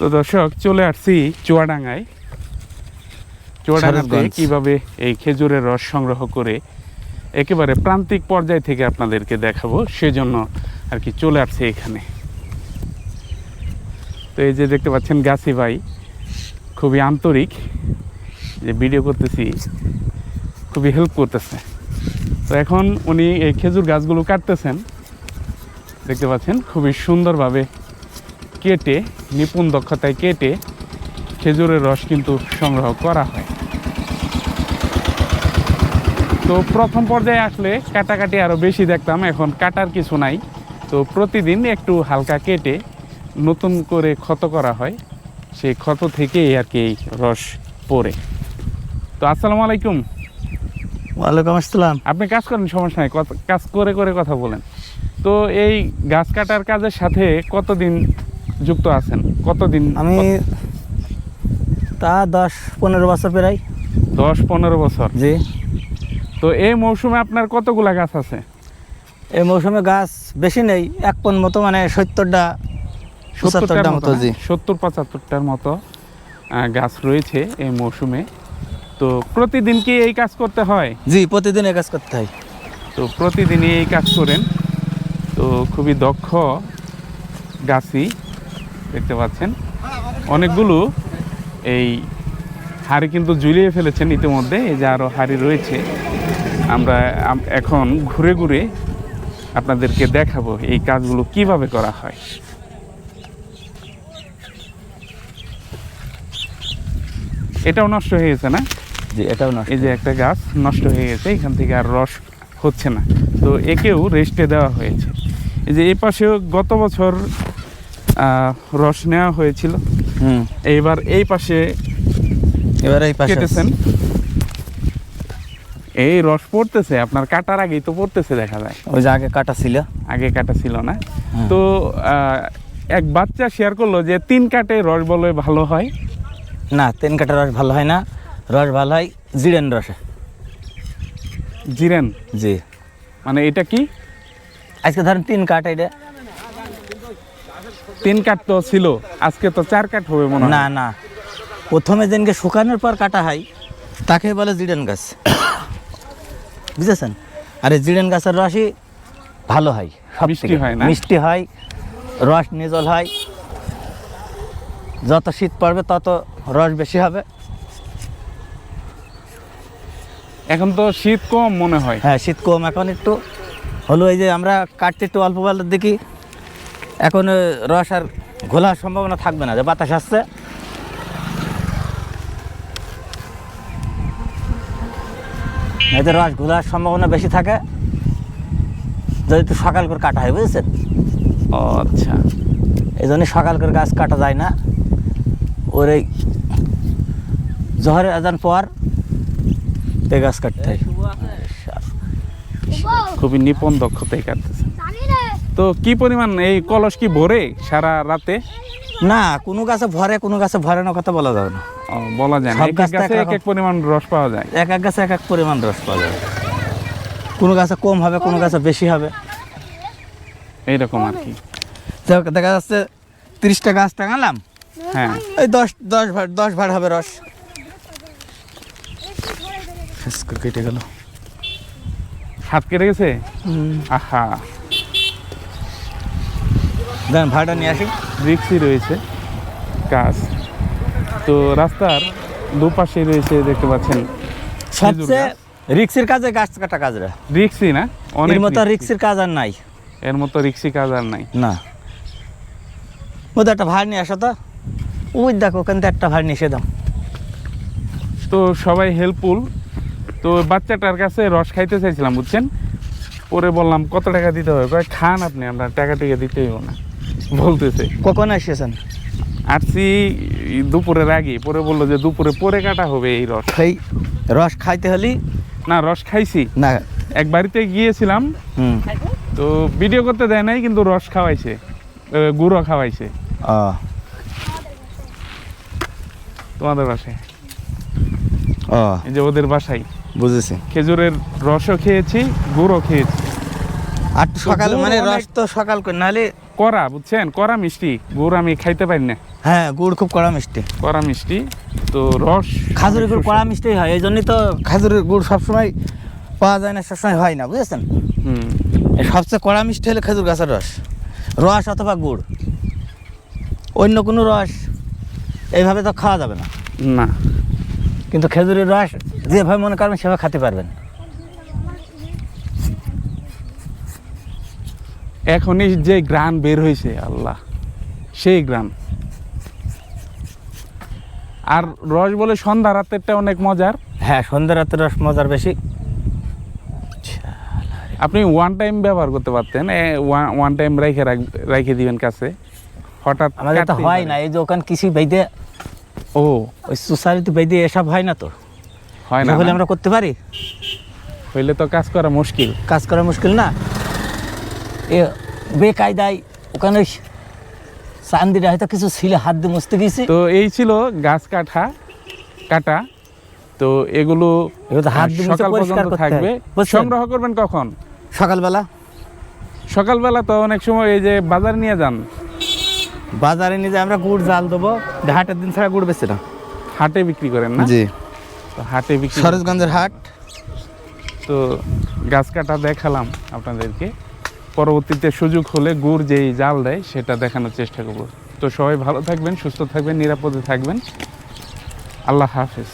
তো দর্শক চলে আসছি চুয়াডাঙ্গায়। চুয়াডাঙ্গাতে। কীভাবে এই খেজুরের রস সংগ্রহ করে একেবারে প্রান্তিক পর্যায় থেকে আপনাদেরকে দেখাবো সেজন্য আর কি চলে আসছে এখানে। তো এই যে দেখতে পাচ্ছেন গাছি ভাই খুবই আন্তরিক। যে ভিডিও করতেছি খুবই হেল্প করতেছে। তো এখন উনি এই খেজুর গাছগুলো কাটতেছেন। দেখতে পাচ্ছেন খুবই সুন্দরভাবে কেটে নিপুণ দক্ষতায় কেটে খেজুরের রস কিন্তু সংগ্রহ করা হয়। তো প্রথম পর্যায়ে আসলে কাটাকাটি আরও বেশি দেখতাম এখন কাটার কিছু নাই। তো প্রতিদিন একটু হালকা কেটে নতুন করে ক্ষত করা হয় সেই ক্ষত থেকেই আর কি এই রস পড়ে। তো আসসালামু আলাইকুম। ওয়ালাইকুম আসসালাম। আপনি কাজ করেন সমস্যা নাই কাজ করে করে কথা বলেন। তো এই গাছ কাটার কাজের সাথে কতদিন যুক্ত আছেন? কতদিন আমি তা দশ পনেরো বছর প্রায়। দশ পনেরো বছর। জি। তো এই মৌসুমে আপনার কতগুলা গাছ আছে? এই মৌসুমে গাছ বেশি নেই এক পন মতো মানে সত্তরটা পঁচাত্তরটা মতো জি। সত্তর পঁচাত্তরটার মতো গাছ রয়েছে এই মৌসুমে। তো প্রতিদিন কি এই কাজ করতে হয়? জি প্রতিদিন এই কাজ করতে হয়। তো প্রতিদিনই এই কাজ করেন। তো খুবই দক্ষ গাছি দেখতে পাচ্ছেন। অনেকগুলো এই হাড়ি কিন্তু ঝুলিয়ে ফেলেছেন ইতিমধ্যে এই যে আরও হাড়ি রয়েছে। আমরা এখন ঘুরে ঘুরে আপনাদেরকে দেখাবো এই কাজগুলো কীভাবে করা হয়। এটাও নষ্ট হয়ে গেছে না? যে এটাও নষ্ট। এই যে একটা গাছ নষ্ট হয়ে গেছে এখান থেকে আর রস হচ্ছে না। তো একেও রেস্টে দেওয়া হয়েছে। এই যে এই পাশেও গত বছর রস নেওয়া হয়েছিল। এইবার এই পাশে এবার এই পাশে কেটেছেন। এই রস পড়তেছে আপনার কাটার আগেই তো পড়তেছে দেখা যায়। ওই যে আগে কাটা ছিল। আগে কাটা ছিল না। তো আহ, এক বাচ্চা শেয়ার করল যে তিন কাটে রস বলে ভালো হয়। না তিন কাটা রস ভালো হয় না। রস ভালো হয় জিরেন রসে। জিরেন? জি। মানে এটা কি? আজকে ধরেন তিন কাঠ এটা। তিন কাঠ তো ছিল। আজকে তো চার কাঠ হবে মনে হয়। না না। প্রথমে দিনকে শুকানোর পর কাটা হয় তাকে বলে জিডেন গাছ। বুঝেছেন? আর এই জিডেন গাছের রসই ভালো হয় সব মিষ্টি হয় না? মিষ্টি হয় রস নিজল হয়। যত শীত পড়বে তত রস বেশি হবে। এখন তো শীত কম মনে হয়। হ্যাঁ শীত কম। এখন একটু হলো এই যে আমরা কাটতে একটু অল্প বেলার দেখি। এখন রস আর ঘোলার সম্ভাবনা থাকবে না যে বাতাস আসছে। এতে রস ঘোলার সম্ভাবনা বেশি থাকে যদি একটু সকাল করে কাটা হয় বুঝেছেন? ও আচ্ছা। এই জন্য সকাল করে গাছ কাটা যায় না। ওর এই জহরের আজান পর এ গাছ কাটতে হয়। খুবই নিপুণ দক্ষতায় কাটতেছে। তো কি পরিমাণ এই কলস কি ভরে সারা রাতে? না কোনো গাছে ভরে কোনো গাছে ভরে না কথা বলা যাবে না। বলা যায় না। এক এক গাছে এক এক পরিমাণ রস পাওয়া যায়। এক এক গাছে এক এক পরিমাণ রস পাওয়া যায়। কোনো গাছে কম হবে কোনো গাছে বেশি হবে। এইরকম আর কি। দেখা যাচ্ছে তিরিশটা গাছ টাঙালাম। হ্যাঁ। এই দশ দশ ভাড় দশ ভাড় হবে রস। কেটে গেল। হাত কেটে গেছে? আহা। দেন ভাড়াটা নিয়ে আসি। রিক্সি রয়েছে কাজ। তো রাস্তার দুপাশে রয়েছে দেখতে পাচ্ছেন সবচেয়ে রিক্সের কাজে গাছ কাটা কাজরা রিক্সি না? অনেক মতো রিক্সি। রিক্সের কাজ আর নাই। এর মতো রিক্সি কাজ আর নাই। না। মধ্যে একটা ভাড় নিয়ে আসো তো। ওই দেখো ওখান থেকে একটা ভাড় নিয়ে এসে দাও। তো সবাই হেল্পফুল। তো বাচ্চাটার কাছে রস খাইতে চাইছিলাম বুঝছেন? পরে বললাম কত টাকা দিতে হবে? কয় খান আপনি আমরা টাকা টিকা দিতেই না। বলতেছে। কখন এসেছেন আসছি দুপুরের আগে পরে বলল যে দুপুরে পরে কাটা হবে এই রস। সেই রস খাইতে হলি? না রস খাইছি। না। এক বাড়িতে গিয়েছিলাম তো ভিডিও করতে দেয় নাই কিন্তু রস খাওয়াইছে গুঁড়ো খাওয়াইছে। তোমাদের বাসায়? এই যে ওদের বাসায়। বুঝেছি। খেজুরের রসও খেয়েছি গুঁড়ো খেয়েছি। আর সকাল মানে রস তো সকাল করে নাহলে করা বুঝছেন? করা মিষ্টি। গুড় আমি খাইতে পারি না। হ্যাঁ গুড় খুব কড়া মিষ্টি। কড়া মিষ্টি তো রস খাজুরের গুড় কড়া মিষ্টি হয় এই জন্যই তো খাজুরের গুড় সবসময় পাওয়া যায় না সবসময় হয় না বুঝেছেন? হুম। সবচেয়ে কড়া মিষ্টি হলো খেজুর গাছের রস। রস অথবা গুড়। অন্য কোনো রস এইভাবে তো খাওয়া যাবে না। না। কিন্তু খেজুরের রস যেভাবে মনে করবেন সেভাবে খেতে পারবেন। এখনই যে গ্রান বের হয়েছে আল্লাহ সেই গ্রান। আর রস বলে সন্ধ্যা রাতেরটা অনেক মজার। হ্যাঁ সন্ধ্যা রাতের রস মজার বেশি। আপনি ওয়ান টাইম ব্যবহার করতে পারতেন ওয়ান টাইম রেখে রাখ- দিবেন কাছে। হঠাৎ আমাদের তো হয় না এই যে ওখানে কৃষি বেঁধে ও। ওই সোসাইটি বেঁধে এসব হয় না তো? হয় না হলে আমরা করতে পারি? হইলে তো কাজ করা মুশকিল। কাজ করা মুশকিল না? বেকায়দায় ওখানে চান্দিটা হয়তো কিছু ছিল হাত দিয়ে মুছতে গেছি। তো এই ছিল গাছ কাটা কাটা। তো এগুলো হাত সকাল পর্যন্ত থাকবে। সংগ্রহ করবেন কখন? সকালবেলা। সকালবেলা তো অনেক সময় এই যে বাজার নিয়ে যান। বাজারে নিয়ে আমরা গুড় জাল দেবো। হাটের দিন ছাড়া গুড় বেশি না। হাটে বিক্রি করেন না? জি। তো হাটে বিক্রি সরোজগঞ্জের হাট। তো গাছ কাটা দেখালাম আপনাদেরকে। পরবর্তীতে সুযোগ হলে গুড় যেই জাল দেয়, সেটা দেখানোর চেষ্টা করব। তো সবাই ভালো থাকবেন, সুস্থ থাকবেন, নিরাপদে থাকবেন। আল্লাহ হাফেজ।